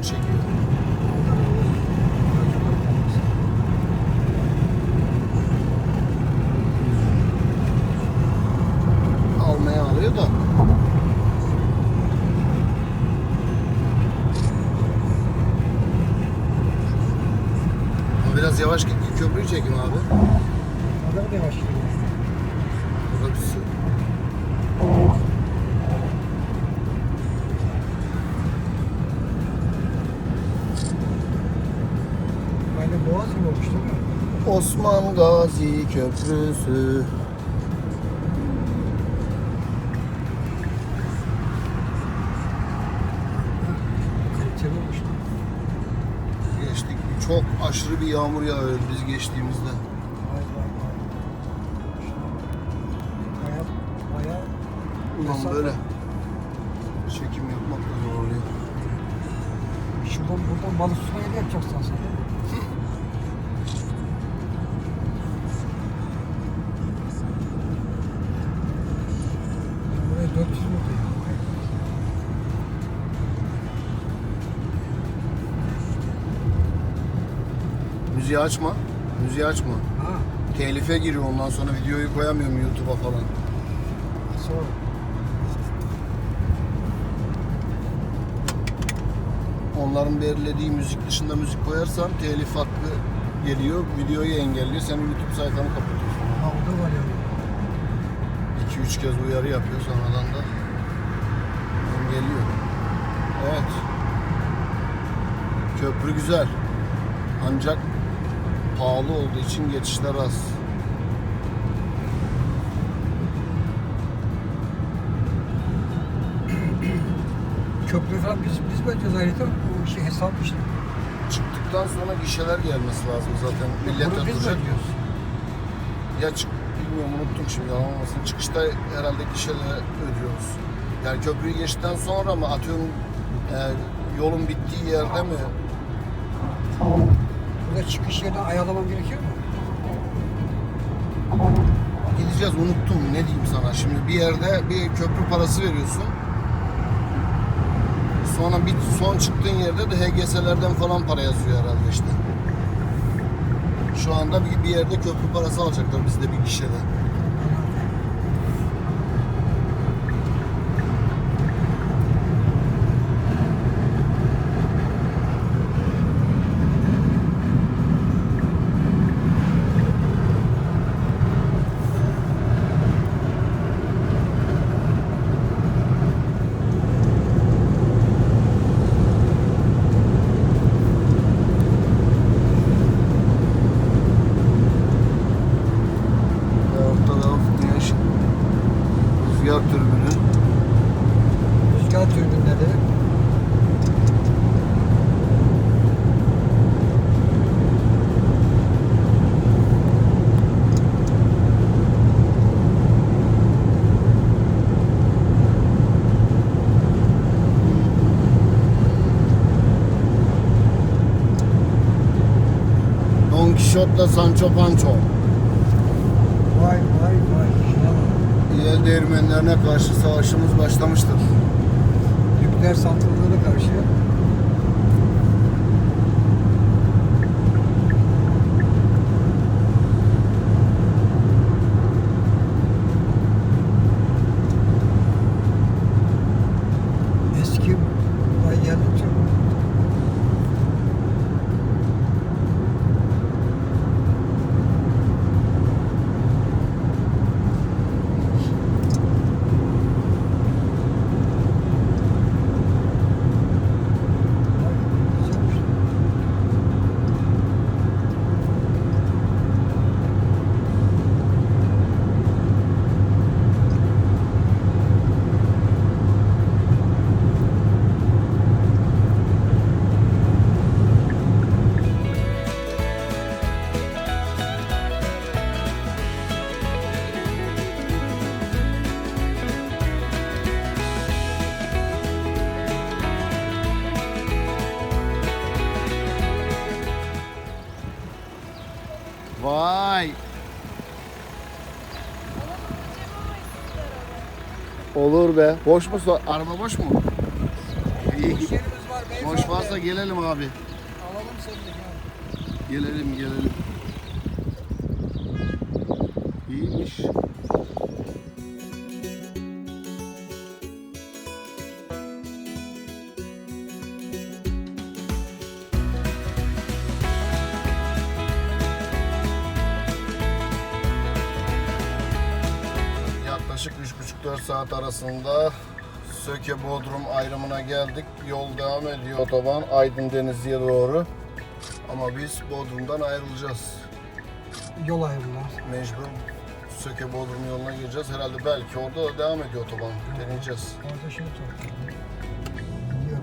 mı çekiyor? Almaya alıyor da. Biraz yavaş git köprüyü çekin abi. Adam da yavaş gidiyor. Osman Gazi Köprüsü. Geçtik. Çok aşırı bir yağmur yağıyor biz geçtiğimizde. Ulan böyle çekim yapmak da zor oluyor. şuradan buradan balık tutmaya ne yapacaksın sen? Müziği açma. Müziği açma. Ha, Telife giriyor ondan sonra videoyu koyamıyorum YouTube'a falan. sonra. Onların belirlediği müzik dışında müzik koyarsan telif hakkı geliyor. Videoyu engelliyor. Senin YouTube sayfanı kapatıyorsun. Ha o da var ya. 2-3 kez uyarı yapıyor sonradan da engelliyor. Evet. Köprü güzel. Ancak pahalı olduğu için geçişler az. Köprü falan biz, biz bence zaten o şey hesap işte. Çıktıktan sonra gişeler gelmesi lazım zaten. Millet Bunu biz duracak. ödüyoruz? Ya çık bilmiyorum unuttum şimdi yalan olmasın. Çıkışta herhalde gişelere ödüyoruz. Yani köprüyü geçtikten sonra mı atıyorum e, yolun bittiği yerde mi? Burada çıkış yerine ayarlamam gerekiyor mu? Gideceğiz unuttum ne diyeyim sana şimdi bir yerde bir köprü parası veriyorsun. Sonra bir son çıktığın yerde de HGS'lerden falan para yazıyor herhalde işte. Şu anda bir, bir yerde köprü parası alacaklar bizde bir gişede. Türbinleri. Don Quixote'la Sancho Pancho. Vay vay vay. Yel değirmenlerine karşı savaşımız başlamıştır. Nükleer santrallara karşı Vay. Olur be. Boş mu? so- Araba boş mu? İyi. Boş varsa gelelim abi. Alalım seni. Gelelim gelelim. 4 saat arasında Söke Bodrum ayrımına geldik. Yol devam ediyor otoban Aydın Denizli'ye doğru. Ama biz Bodrum'dan ayrılacağız. Yol ayrımlar. Mecbur Söke Bodrum yoluna gireceğiz. Herhalde belki orada da devam ediyor otoban. Deneyeceğiz. Orada şey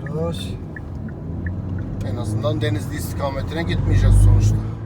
Gidiyoruz. En azından Denizli istikametine gitmeyeceğiz sonuçta.